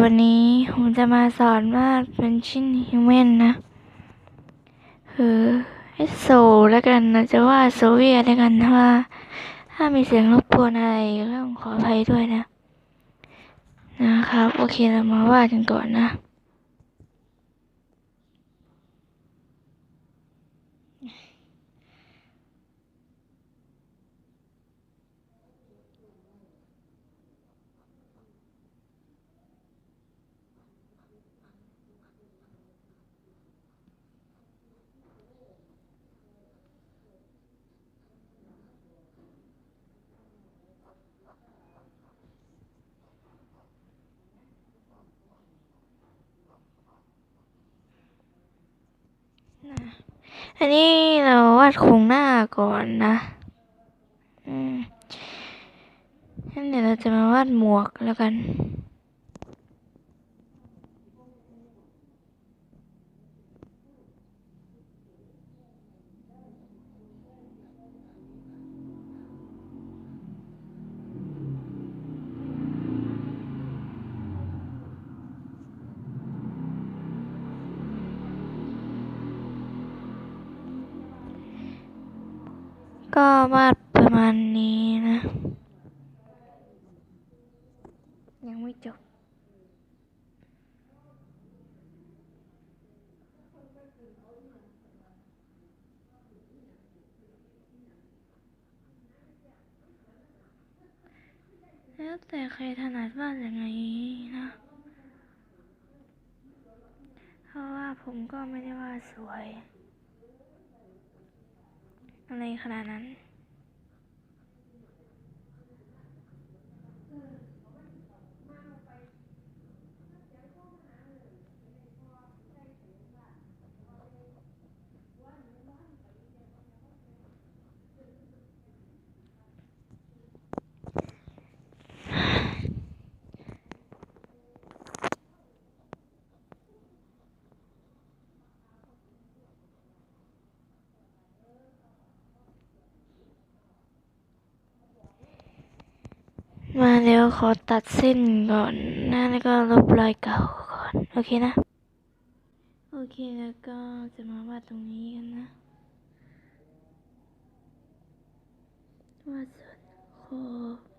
วันนี้ผมจะมาสอนวาดเป็นชิ้นฮิวแมนนะ คือเอสโซแล้วกันนะจะวาดโซเวียแล้วกันถ้าว่า ถ้ามีเสียงรบกวนอะไรก็ต้องขออภัยด้วยนะ นะครับ โอเคเรามาวาดกันก่อนนะ อันนี้เราวาดโครงหน้าก่อนนะอืมงั้นเดี๋ยวเราจะมาวาดหมวกแล้วกัน ก็วาดประมาณนี้นะ ยังไม่จบ แล้วแต่ใครถนัดวาดยังไงนะ เพราะว่าผมก็ไม่ได้วาดสวย อะไรขนาดนั้น แล้วขอตัดเส้นก่อนนะแล้วก็ลบรอยเก่าก่อน โอเคนะ โอเคแล้วก็จะมาวาดตรงนี้กันนะ วาดส่วนคอ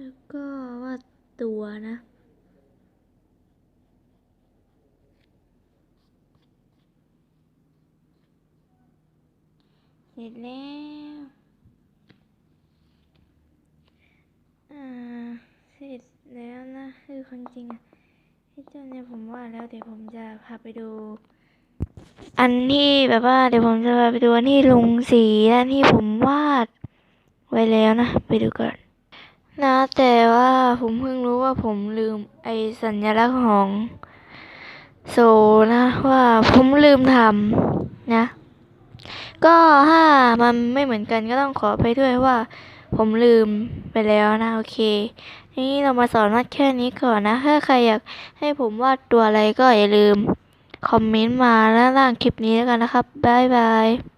แล้วก็วาดตัวนะ เสร็จแล้วอ่าเสร็จแล้วนะคือความจริงอะที่เจ้าเนี่ยผมว่าแล้วเดี๋ยวผมจะพาไปดู อันที่แบบว่าเดี๋ยวผมจะพาไปดูอันที่ลงสีอันที่ผมวาดไว้แล้วนะ ไปดูก่อน นะ แต่ว่าผมเพิ่งรู้ว่าผมลืมไอสัญลักษณ์ของโซนะว่าผมลืมทำนะ ก็ถ้ามันไม่เหมือนกันก็ต้องขอไปด้วยว่า ผมลืมไปแล้วนะโอเค นี่เรามาสอนวาดแค่นี้ก่อนนะ ถ้าใครอยากให้ผมวาดตัวอะไรก็อย่าลืม คอมเมนต์มาด้านล่างคลิปนี้แล้วกันนะครับบ๊ายบาย